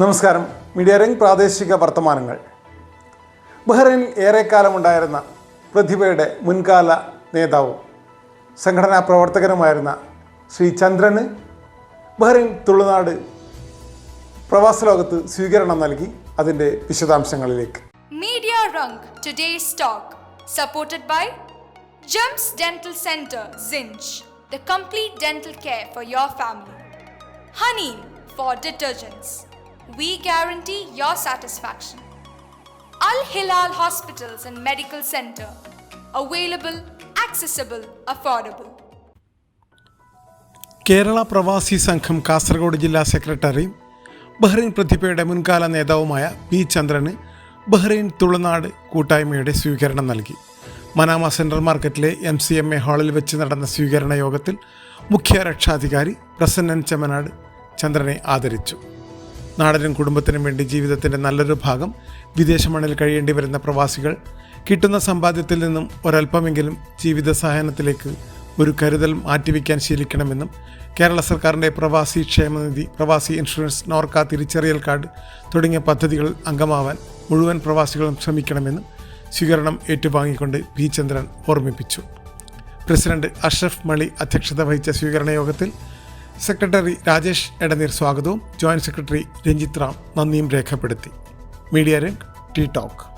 നമസ്കാരം. Media ring പ്രാദേശിക വർത്തമാനങ്ങൾ. ബഹ്റൈനിൽ ഏറെക്കാലമുണ്ടായിരുന്ന പ്രതിഭയുടെ മുൻകാല നേതാവും സംഘടനാ പ്രവർത്തകനുമായിരുന്ന ശ്രീ ചന്ദ്രന് ബഹ്റൈൻ തുളുനാട് പ്രവാസ ലോകത്ത് സ്വീകരണം നൽകി അതിന്റെ വിശദാംശങ്ങളിലേക്ക്. Media റംഗ് today stock supported by gems dental centre സിഞ്ച് the complete dental care for your family honey for detergents. We guarantee your satisfaction. Al Hilal Hospitals and Medical Center. Available, accessible, affordable. Kerala Pravasi Sangham Kasaragod ജില്ലാ secretary Bahrain പ്രതിഭയുടെ മുൻകാല നേതാവുമായ P ചന്ദ്രന് Bahrain Tulunad കൂട്ടായ്മയുടെ സ്വീകരണം നൽകി Manama central മാർക്കറ്റിലെ M C M A ഹാളിൽ വെച്ച് നടന്ന സ്വീകരണ യോഗത്തിൽ മുഖ്യ രക്ഷാധികാരി പ്രസന്നൻ ചെമ്മനാട് ചന്ദ്രനെ ആദരിച്ചു നാടനും കുടുംബത്തിനും വേണ്ടി ജീവിതത്തിന്റെ നല്ലൊരു ഭാഗം വിദേശ മണ്ണിൽ കഴിയേണ്ടി വരുന്ന പ്രവാസികൾ കിട്ടുന്ന സമ്പാദ്യത്തിൽ നിന്നും ഒരല്പമെങ്കിലും ജീവിത സഹായത്തിലേക്ക് ഒരു കരുതൽ മാറ്റിവെക്കാൻ ശീലിക്കണമെന്നും കേരള സർക്കാരിന്റെ പ്രവാസി ക്ഷേമനിധി പ്രവാസി ഇൻഷുറൻസ് നോർക്ക തിരിച്ചറിയൽ കാർഡ് തുടങ്ങിയ പദ്ധതികൾ അംഗമാവാൻ മുഴുവൻ പ്രവാസികളും ശ്രമിക്കണമെന്നും സ്വീകരണം ഏറ്റുവാങ്ങിക്കൊണ്ട് പി ചന്ദ്രൻ ഓർമ്മിപ്പിച്ചു. പ്രസിഡന്റ് അഷ്റഫ് മളി അധ്യക്ഷത വഹിച്ച സ്വീകരണ യോഗത്തിൽ സെക്രട്ടറി രാജേഷ് എടനീർ സ്വാഗതവും ജോയിന്റ് സെക്രട്ടറി രഞ്ജിത് റാം നന്ദിയും രേഖപ്പെടുത്തി. മീഡിയ രംഗ് ടി ടോക്ക്.